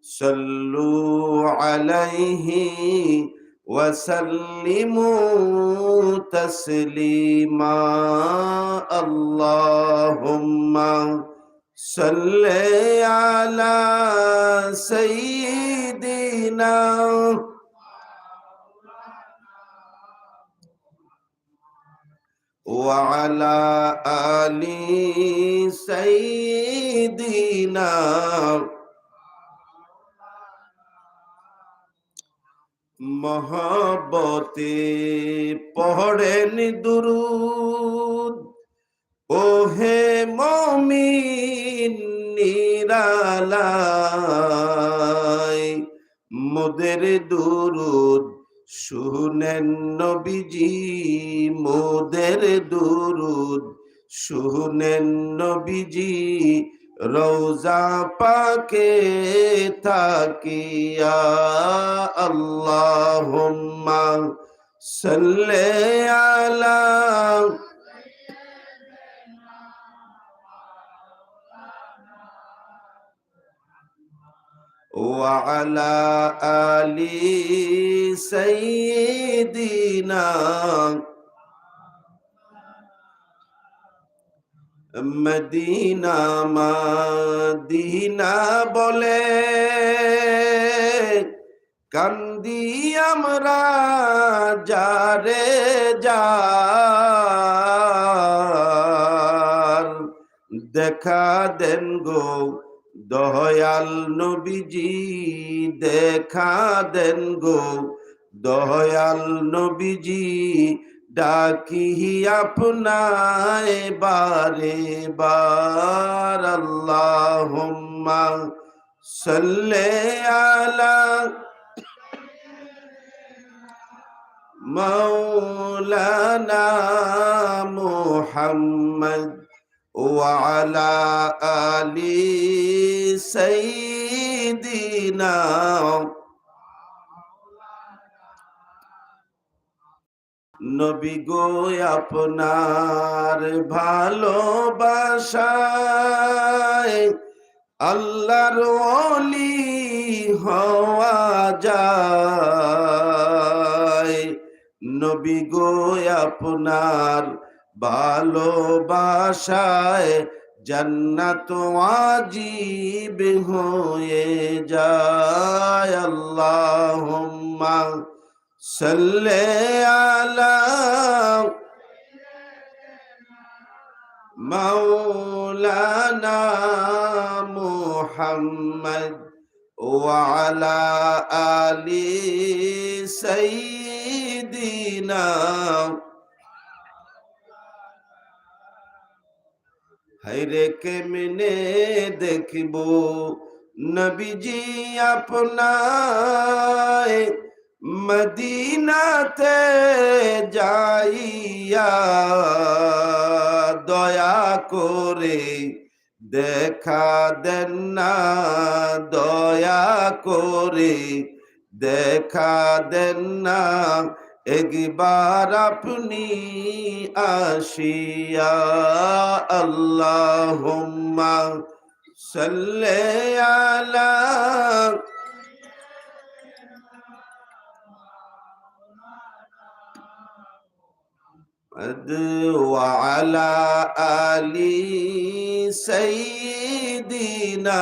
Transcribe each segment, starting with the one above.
صلوا عليه وسلموا تسليما. اللهم صل على سيدنا وعلى آل سيدنا মহাবতে পড়েন দুরুদ ওহে মমিন নিরালায় মোদের দুরুদ শুনেন নবীজি মোদের দুরুদ। শুনেন নবীজি রোজা পাকে থাকিয়া আল্লাহ সাল্লে আলা وعلى آل سيدنا মদিনা মাদিনা বলে কান্দি আমরা যারে যার দেখা দেন গো দহয়াল নবীজি দেখা দেন গো। দহয়াল নবীজি ডাকি আপনায় বারে বার। আল্লাহুম্মা সাল্লে আলা মাওলানা মোহাম্মদ। وعلى آل سيدنا নবী গো আপনার ভালোবাসায় আল্লাহর অলি হওয়া যায় নবী গো আপনার ভালোবাসায় জন্নত আজিব হয়ে যায় আল্লাহুম্মা সাল্লি আলা مولانا محمد وعلى آل سيدنا হাইরে কেমনে দেখব? নবীজি আপনায় মদিনাতে যাইয়া দয়া করে দেখা দেন না, দয়া করে দেখা দেন না। একবার আপনি আসিয়া আল্লাহুম্মা সাল্লি আলা وعلى آل سيدنا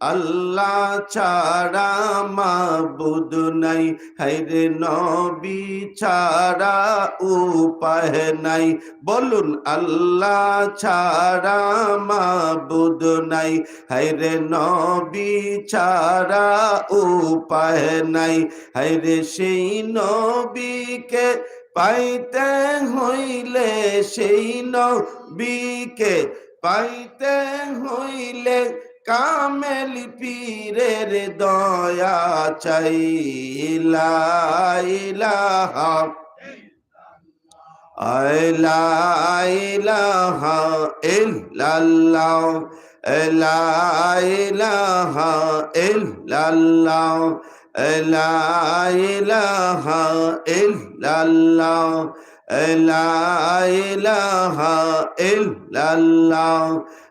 আল্লাহ ছাড়া মাবুদ নাই হাইরে নবী ছাড়া উপায় নাই। বলুন, আল্লাহ ছাড়া মাবুদ নাই হাইরে নবী ছাড়া উপায় নাই। হাইরে সেই নবীকে পাইতে হইলে সেই নবীকে পাইতে হইলে কামেল পীরের দয়া চাইলা ইলাহা। ইলাহা ইল্লাল্লাহ, লা ইলাহা ইল্লাল্লাহ, লা ইলাহা ইল্লাল্লাহ, লা ইলাহা ইল্লাল্লাহ।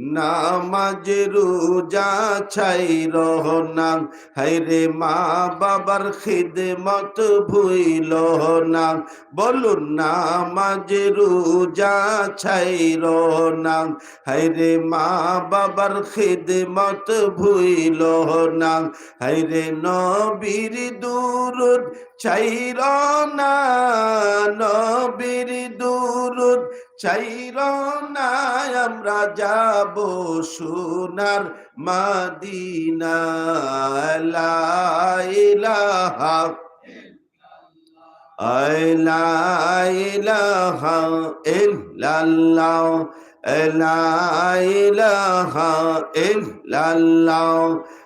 নামাজ রোজা ছাই না। হাইরে মা বাবার খিদমত ভুইল না। বলুন নামাজ রোজা ছাই না। হাইরে মা বাবার খিদমত ভুইল না। হাইরে নবীর দুরুদ চাইর না নবীর দুরুদ, চাইর না আমরা যাব সোনার মাদিনা লা ইলাহা লা ইলাহা ইল্লাল্লাহ।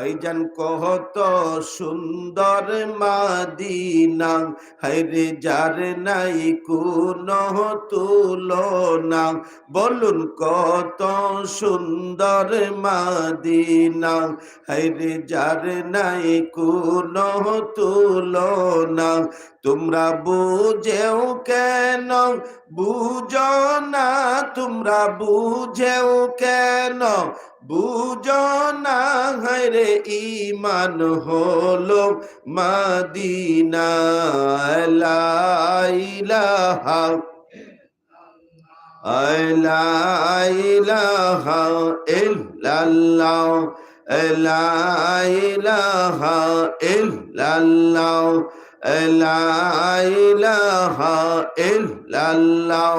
ভাইজান কহত সুন্দর মাদিনা হাইরে যার নাই কোন তুলনা। বলুন কত সুন্দর মাদিনা হাইরে যার নাই কোন তুলনা। তোমরা বুঝেও কেন, বুঝ না, তোমরা বুঝেও কেন বুঝো না ইমান হলো মাদিনা লাইলাহা ইলাহা ইল্লাল্লাহ ইলাহা ইল্লাল্লাহ ইলাহা ইল্লাল্লাহ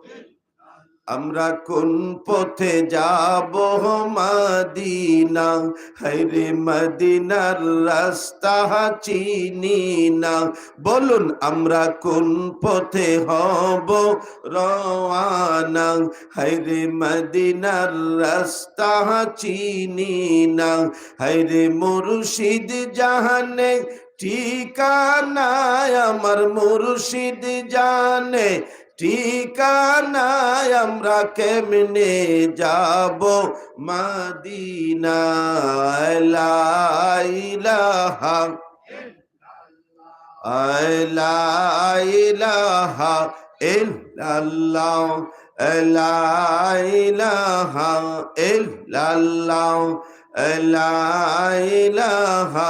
আমরা কোন পথে যাব? মাদিনা হাইরে মদিনার রাস্তা চিনি না। বলুন, আমরা কোন পথে হব? রওয়ানা হাইরে মদিনার রাস্তা চিনি না। হাইরে মুর্শিদ জাহানে ঠিকানা আমার মুর্শিদ জানে। ঠিকানায় আমরা কেমনে যাব? মাদিনা লাইলাহা লাইলাহা ইল্লাল্লাহ লাইলাহা ইল্লাল্লাহ লাইলাহা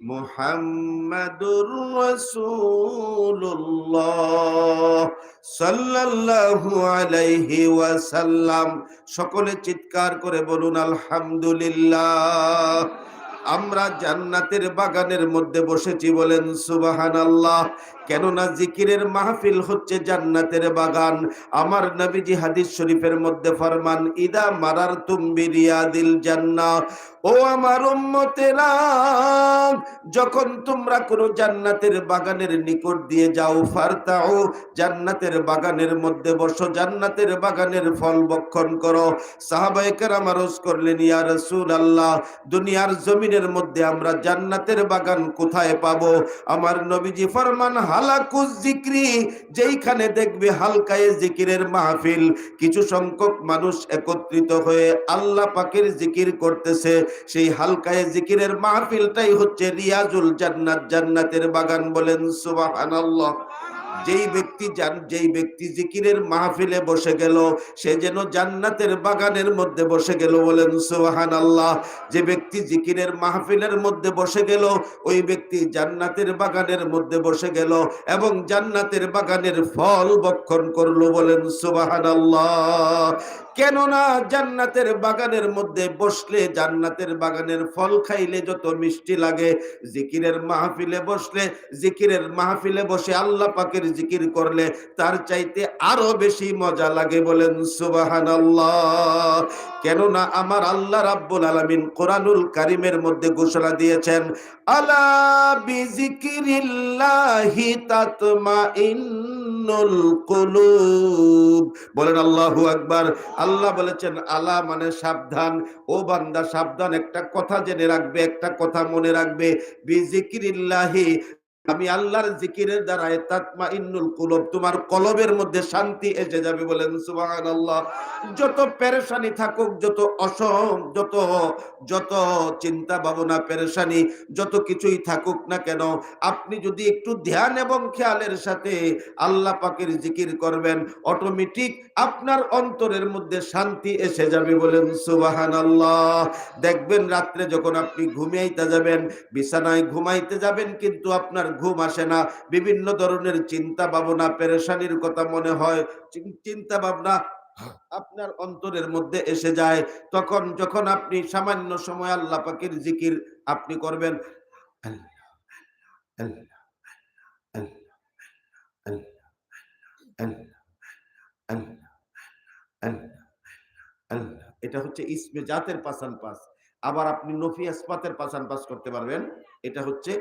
মুহাম্মাদুর রাসূলুল্লাহ আলাইহি ওয়াসাল্লাম। সকলে চিৎকার করে বলুন, আলহামদুলিল্লাহ। আমরা জান্নাতের বাগানের মধ্যে বসেছি বলেন সুবাহান আল্লাহ কেননা জিকিরের মাহফিল হচ্ছে জান্নাতের বাগান। আমার নবীজি হাদিস শরীফের মধ্যে ফরমান, ইদা মারার তুম্বি রিয়াদিল জান্না। ও আমার যখন তোমরা কোনো জান্নাতের বাগানের নিকট দিয়ে যাও ফারতাও জান্নাতের বাগানের মধ্যে বসো, জান্নাতের বাগানের ফল বক্ষণ করো। সাহাবাইকার আমার করলেন, ইয়া রাসূল আল্লাহ দুনিয়ার জমিনের মধ্যে আমরা জান্নাতের বাগান কোথায় পাবো? আমার নবীজি ফরমান হালাকুজ জিক্রি, যেইখানে দেখবে হালকায়ে জিকিরের মাহফিল। কিছু সংখ্যক মানুষ একত্রিত হয়ে আল্লাহ পাকের জিকির করতেছে। সেই হালকায়ে জিকিরের মাহফিলটাই হচ্ছে রিয়াজুল জান্নাত, জান্নাতের বাগান বলেন সুবহানাল্লাহ। যেই ব্যক্তি যান যেই ব্যক্তি জিকিরের মাহফিলে বসে গেল, সে যেন জান্নাতের বাগানের মধ্যে বসে গেল বলেন সোহান আল্লাহ যে ব্যক্তি জিকিরের মাহফিলের মধ্যে বসে গেল, ওই ব্যক্তি জান্নাতের বাগানের মধ্যে বসে গেল এবং জান্নাতের বাগানের ফল বক্ষণ করল বলেন সোবাহান আল্লাহ কেননা জান্নাতের বাগানের মধ্যে বসলে জান্নাতের বাগানের ফল খাইলে যত মিষ্টি লাগে, জিকিরের মাহফিলে বসলে, জিকিরের মাহফিলে বসে আল্লাহ পাকের জিকির করলে তার চাইতে আরও বেশি মজা লাগে বলেন সুবাহান কেননা আমার আল্লাহ রাব্বুল আলামিন কোরআনুল কারিমের মধ্যে ঘোষণা দিয়েছেন আলা বিজিকিরিল্লাহি তাতমাইন্নুল কুলুব। বলেন আল্লাহু আকবার। আল্লাহ বলেছেন, আলা মানে সাবধান। ও বান্দা সাবধান, একটা কথা জেনে রাখবে, একটা কথা মনে রাখবে। বিজিকিরিল্লাহি আমি আল্লাহর জিকিরের দ্বারা তাতমা ইন্নুল কুলব, তোমার কলবের মধ্যে শান্তি এসে যাবে বলেন, সুবহানাল্লাহ। যত পেরেশানি থাকুক, যত অসম, যত যত চিন্তা ভাবনা পেরেশানি, যত কিছুই থাকুক না কেন, আপনি যদি একটু ধ্যান এবং খেয়ালের সাথে আল্লাহ পাকের জিকির করবেন অটোমেটিক আপনার অন্তরের মধ্যে শান্তি এসে যাবে বলেন সুবাহান আল্লাহ দেখবেন রাত্রে যখন আপনি ঘুমিয়াইতে যাবেন, বিছানায় ঘুমাইতে যাবেন, কিন্তু আপনার ঘুম আসে না। বিভিন্ন ধরনের চিন্তা ভাবনা, পেরেশানির কথা মনে হয়। চিন্তা ভাবনা আপনার অন্তরের মধ্যে এসে যায়। তখন যখন আপনি সামান্য সময় আল্লাহ পাকের জিকির আপনি করবেন এটা হচ্ছে ইসমে জাতের পাসান পাস আবার আপনি নফি আসপাতের পাসান পাস করতে পারবেন। এটা হচ্ছে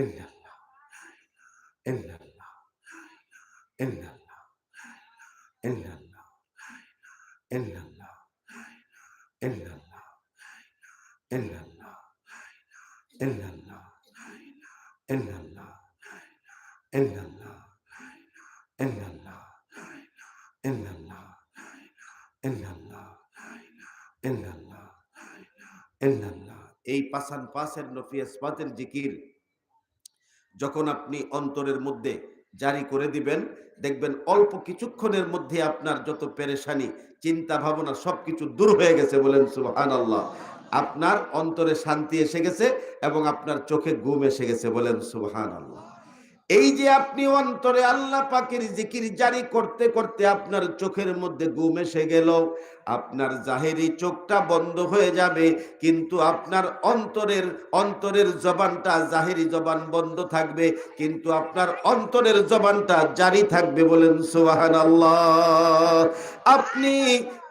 illallah illallah illallah illallah illallah illallah illallah illallah illallah illallah illallah illallah illallah illallah illallah এই পাসান পাসের নফিয়াস পাতের জিকির যখন আপনি অন্তরের মধ্যে জারি করে দিবেন, দেখবেন অল্প কিছুক্ষণের মধ্যে আপনার যত পেরেশানি চিন্তা ভাবনা সবকিছু দূর হয়ে গেছে বলেন সুহান আল্লাহ আপনার অন্তরে শান্তি এসে গেছে এবং আপনার চোখে ঘুম এসে গেছে বলেন সুহান আল্লাহ এই যে আপনি অন্তরে আল্লাহ পাকের জিকির জারি করতে করতে আপনার চোখের মধ্যে ঘুম এসে গেল আপনার জাহেরি চোখটা বন্ধ হয়ে যাবে, কিন্তু আপনার অন্তরের অন্তরের জবানটা জাহেরি জবান বন্ধ থাকবে, কিন্তু আপনার অন্তরের জবানটা জারি থাকবে বলেন সুবাহান আপনি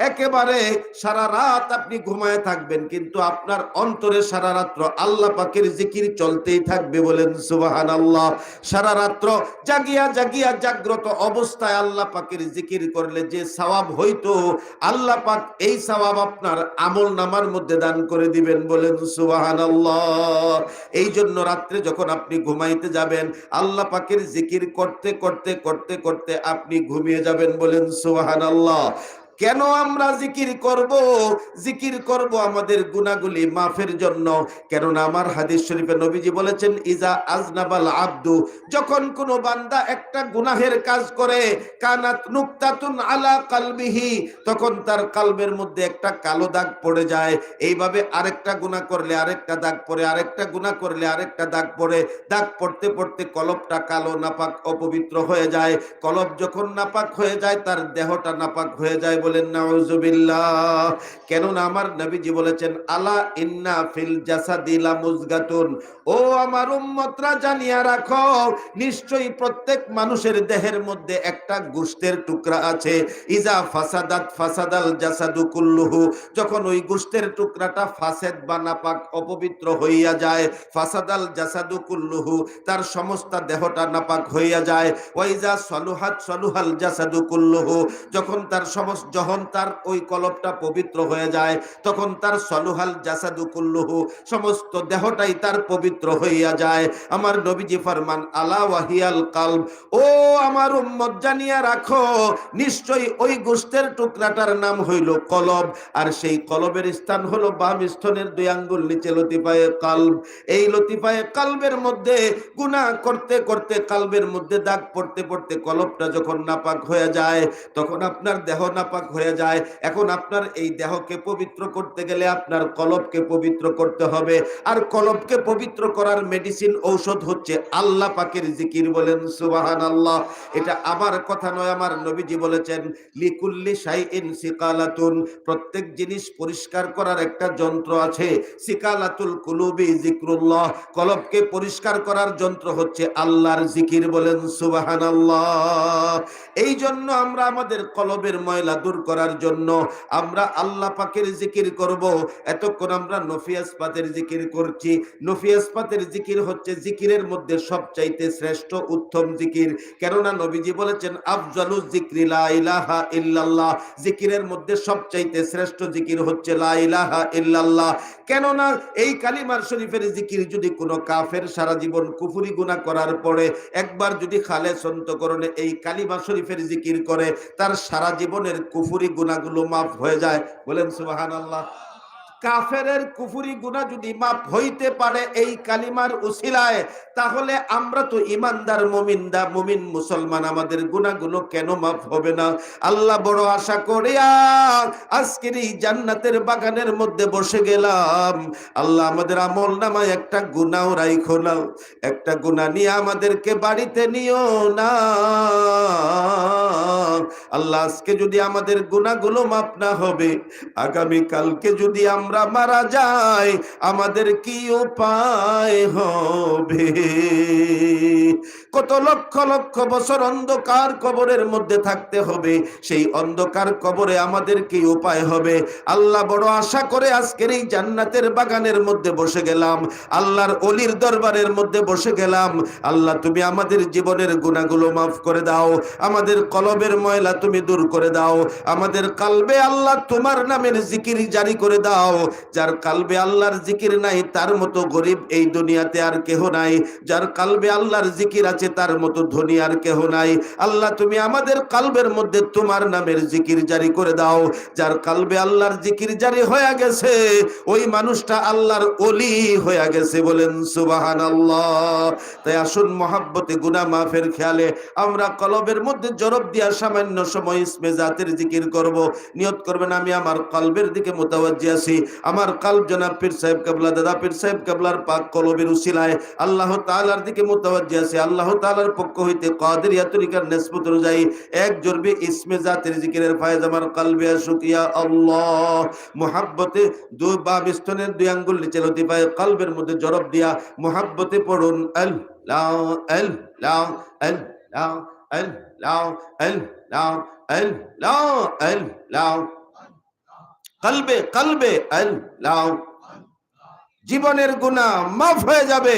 একেবারে সারা রাত আপনি ঘুমায় থাকবেন, কিন্তু আপনার অন্তরে সারা রাত্র আল্লাহ পাকের জিকির চলতেই থাকবে বলেন সুবাহান আল্লাহ সারা রাত্র জাগিয়া জাগিয়া জাগ্রত অবস্থায় আল্লাহ পাকের জিকির করলে যে সওয়াব হইতো, আল্লাহ পাক এই সওয়াব আপনার আমল নামার মধ্যে দান করে দিবেন বলেন সুবাহান এই জন্য রাত্রে যখন আপনি ঘুমাইতে যাবেন, আল্লাহ পাকের জিকির করতে করতে করতে করতে আপনি ঘুমিয়ে যাবেন বলেন সুবাহান কেন আমরা জিকির করব? জিকির করব আমাদের গুনাহগুলি মাফের জন্য। কেননা আমার হাদিস শরীফে নবীজি বলেছেন, ইজা আজনাবাল আব্দু। যখন কোন বান্দা একটা গুনাহের কাজ করে, কানাত নুক্তাতুন আলা কালবিহি, তখন তার কালবের মধ্যে একটা কালো দাগ পড়ে যায়। এইভাবে আরেকটা গুনাহ করলে আরেকটা দাগ পড়ে, আরেকটা গুনাহ করলে আরেকটা দাগ পড়ে। দাগ পড়তে পড়তে কলবটা কালো, নাপাক, অপবিত্র হয়ে যায়। কলব যখন নাপাক হয়ে যায়, তার দেহটা নাপাক হয়ে যায় বলেন, নাউজুবিল্লাহ। কেননা আমার নবীজি বলেছেন, আলা ইন্না ফিল জাসাদিলা মুজগাতুন ও আমার উম্মতরা, জানিয়া রাখো, নিশ্চয়ই প্রত্যেক মানুষের দেহের মধ্যে একটা গোশতের টুকরা আছে। ইজা ফাসাদাত ফাসাদাল জাসাদু কুল্লুহু। যখন ওই গোশতের টুকরাটা ফাসেদ বা নাপাক, অপবিত্র হইয়া যায়, ফাসাদাল জাসাদু কুল্লুহু, তার সমস্ত দেহটা নাপাক হইয়া যায়। ওয়াইজা সলুহাত সলুহাল জাসাদু কুল্লুহু। যখন তার সমস্ত যখন তার ওই কলবটা পবিত্র হয়ে যায়, তখন তার সলুহাল জাসাদু কুল্লুহু সমস্ত দেহটাই তার পবিত্র হইয়া যায়। আমার নবীজি ফরমান, আলা ওয়াহিয়াল কালব ও আমার উম্মত, জানিয়া রাখো, নিশ্চয়ই ওই গোষ্ঠের টুকরাটার নাম হইল কলব আর সেই কলবের স্থান হলো বাম স্থনের দুই আঙ্গুল নিচে লতিফায়ে কালব। এই লতিফায়ে কালবের মধ্যে গুনাহ করতে করতে, কালবের মধ্যে দাগ পড়তে পড়তে কলবটা যখন নাপাক হয়ে যায়, তখন আপনার দেহ নাপাক হয়ে যায়। এখন আপনার এই দেহকে পবিত্র করতে গেলে আপনার কলবকে পবিত্র করতে হবে। আর কলবকে পবিত্র করার মেডিসিন ঔষধ হচ্ছে আল্লাহ পাকের জিকির বলেন সুবাহান আল্লাহ এটা আমার কথা নয়, আমার নবীজি বলেছেন, লিকুল্লি শাইইন সিকালাতুন। প্রত্যেক জিনিস পরিষ্কার করার একটা যন্ত্র আছে, সিকালাতুল কুলুবি জিক্রুল্লাহ কলবকে পরিষ্কার করার যন্ত্র হচ্ছে আল্লাহর জিকির বলেন সুবাহান আল্লাহ এই জন্য আমরা আমাদের কলবের ময়লা করার জন্য আমরা আল্লাহ পাকের জিকির করব। এতক্ষণ আমরা নফিয়াসপাতের জিকির করছি। নফিয়াসপাতের জিকির হচ্ছে জিকিরের মধ্যে সবচাইতে শ্রেষ্ঠ উত্তম জিকির। কেননা নবীজি বলেছেন, আফজালু জিক্রি লা ইলাহা ইল্লাল্লাহ। জিকিরের মধ্যে সবচাইতে শ্রেষ্ঠ জিকির হচ্ছে লা ইলাহা ইল্লাল্লাহ। কেননা এই কালিমার শরীফের জিকির যদি কোনো কাফের সারা জীবন কুফুরি গুনাহ করার পরে একবার যদি খালে সন্তকরণে এই কালিমা শরীফের জিকির করে, তার সারা জীবনের কুফুরি গুনাগুলো মাফ হয়ে যায়। বলেন সুবহানাল্লাহ। কাফেরের কুফুরি গুনাহ যদি মাফ হইতে পারে এই কালিমার উসিলায়, তাহলে আমরা তো ইমানদার মুমিনদা, মুমিন মুসলমান, আমাদের গুনাহগুলো কেন মাফ হবে না? আল্লাহ বড় আশা করিয়া আজকের এই জান্নাতের বাগানের মধ্যে বসে গেলাম। আল্লাহ আমাদের আমল নামায় একটা গুনাও রাইখো না। একটা গুনাহ নিয়ে আমাদেরকে বাড়িতে নিও না। আল্লাহ আজকে যদি আমাদের গুনাহগুলো মাফ না হবে আগামী কালকে যদি আমরা মারা যাই আমাদের কি উপায় হবে? কত লক্ষ লক্ষ বছর অন্ধকার কবরের মধ্যে থাকতে হবে। সেই অন্ধকার কবরে আমাদের কি উপায় হবে? আল্লাহ বড় আশা করে আজকের এই জান্নাতের বাগানের মধ্যে বসে গেলাম। আল্লাহর অলির দরবারের মধ্যে বসে গেলাম। আল্লাহ, তুমি আমাদের জীবনের গুণাগুলো মাফ করে দাও। আমাদের কলবের ময়লা তুমি দূর করে দাও। আমাদের কালবে আল্লাহ তোমার নামের জিকির জারি করে দাও। যার কালবে আল্লাহর জিকির নাই, তার মতো গরিব এই দুনিয়াতে আর কেহ নাই। যার কালবে আল্লাহর জিকির আছে তার মতো ধনী আর কেহ নাই। আল্লাহ, তুমি আমাদের কালবের মধ্যে তোমার নামের জিকির জারি করে দাও। যার কালবে আল্লাহর জিকির জারি হয়ে গেছে, ওই মানুষটা আল্লাহর অলি হয়ে গেছে বলেন সুবাহান আল্লাহ তাই আসুন, মহাব্বতে গুনা মাফের খেয়ালে আমরা কলবের মধ্যে জরব দিয়া সামান্য সময় ইসমে জাতের জিকির করব। নিয়ত করবেন, আমি আমার কলবের দিকে মোতাবজ্জি আছি। আমার কালব জনাব পীর সাহেব কাবলা, দাদা পীর সাহেব কাবলার পাক কলবের উসিলায় আল্লাহ তাআলার দিকে মোতাবজ্জি আছি। আল্লাহ কলবের মধ্যে জরব দিয়া মুহাব্বতে পড়ুন কলবে কলবে জীবনের গুনাহ মাফ হয়ে যাবে।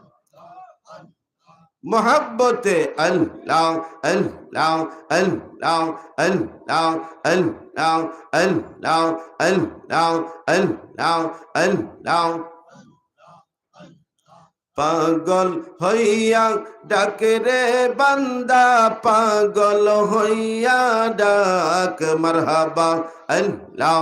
মোহাব্বতে আল লাও আল লাও আল লাও আল লাও আল লাও আল লাও আল লাও আল লাও আল লাও পাগল হইয়া ডাকে রে বান্দা পাগল হইয়া ডাক মারহাবা আল্লাহ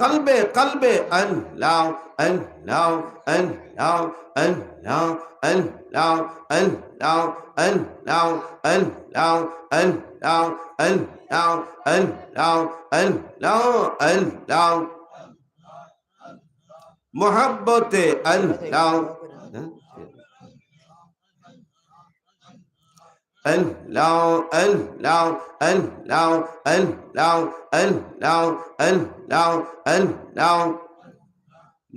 Allah, Allah, Allah, Allah, Allah, Allah, Allah, Allah, Allah, Allah, Allah, Allah, Allah, Allah. قلبه قلبه الله الله الله الله الله الله الله الله الله الله الله الله محبت الله اللاو اللاو اللاو اللاو اللاو اللاو اللاو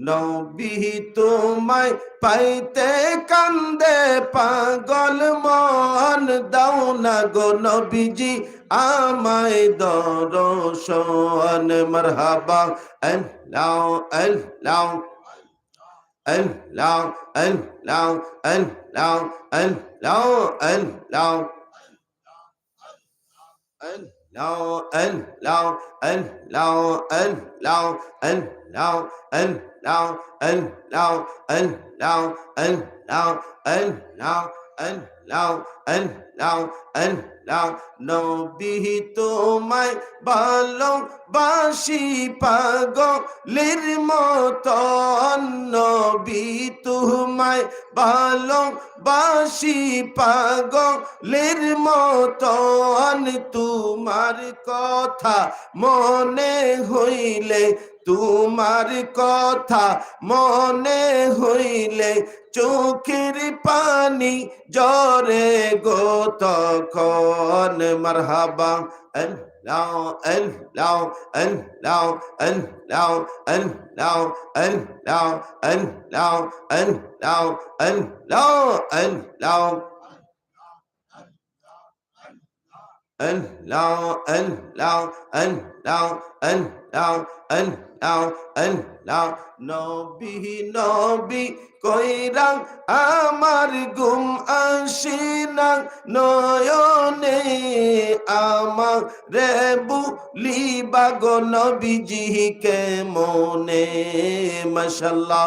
নবী তোমায় পাইতে কান্দে পাগল মন, দাও না গো নবীজি আমায় দরশন, মারহাবা। এল লাও এল লাও আল্লাহ আল্লাহ and lao and lao and lao and lao and lao and lao and lao আল্লাহ আল্লাহ নবী তোমায় ভালোবাসি পাগলের মতন নবী তোমায় পাগ লির মত তোমার কথা মনে হইলে তোমার কথা মনে হইলে চোখের পানি জরে গো তখন। মারহাবা, আল্লাহ আল্লাহ আল্লাহ আল্লাহ আল্লাহ আল্লাহ আল্লাহ আল্লাহ আল্লাহ আল্লাহ। Allahu Allahu Allahu Allahu Allahu Allahu Nabi Nabi কইরাং আমার ঘুম আসিনাং নয়নে আমার রে বুলি বাগ নবীজি কে মনে মাশাল্লাহ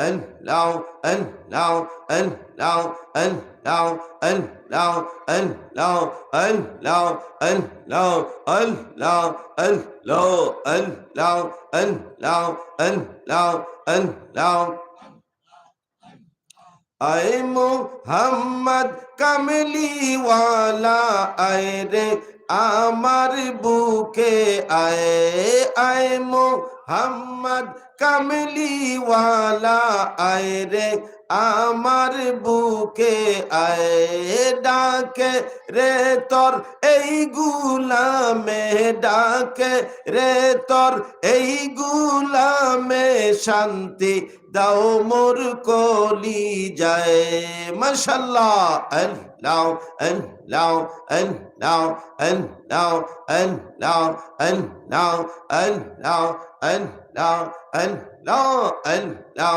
and now and now and now and now and now and now and now আয় মোহাম্মদ কামলিওয়ালা আয় রে আমার বুকে আয় আয় মোহাম্মদ কামলিওয়ালা, আয় রে আমার বুকে আয়, ডাকে রে তোর এই গুলামে, ডাকে রে তোর এই গুলামে শান্তি দাও মোর কলি যায় মশাল্লাহ আল্লাহ আল্লাহ আল্লাহ আল্লাহ আল্লাহ আল্লাহ আল্লাহ আল্লাহ আল্লাহ আল্লাহ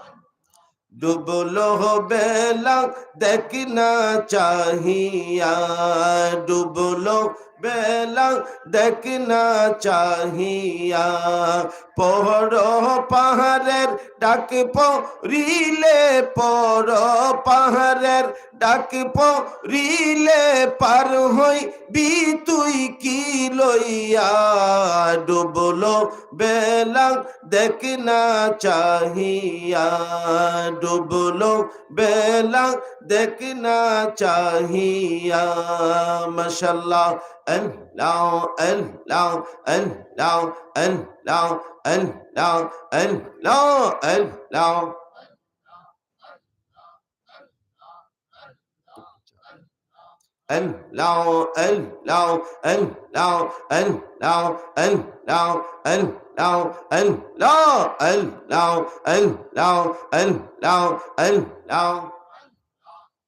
ডুবলো বেলা দেখ না চাহিয়া ডুবলো বেলা দেখ না চাহিয়া। পড় পাহাড়ের ডাক পরিলে পড় পাহাড়ের ডাক পরিলে পার হই বি তুই কি লইয়া? ডুবলো বেলা দেখ না চাহিয়া ডুবলো বেলা দেখনা চাহিয়া মশাল্লাহ আল্লাহ আল্লাহ আল্লাহ আল্লাহ আল্লাহ আল্লাহ আল্লাহ। الله الله الله الله الله الله lao, el lao el lao el lao el lao el lao.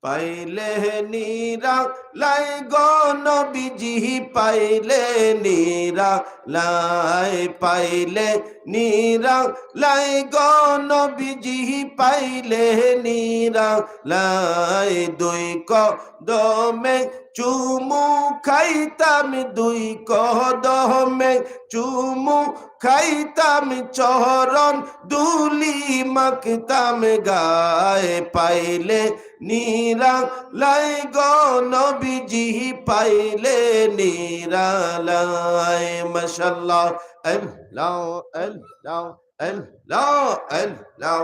পাইলে নীরা লাই গণ বিজি পাইলে নীরা লাই পাইলে নীরা লাই গণ বিজি পাইলে নীরা লাই দুই কদমে চুমু খাইতাম দুই কদমে চুমু খাইতাম চহরণ, দুলি মাখতাম গায়ে পাইলে নীরা লাই গনবিজি পাইলে নীরা লাই মশাল্লাহ এল লাও এল লাও এল লাও এল লাও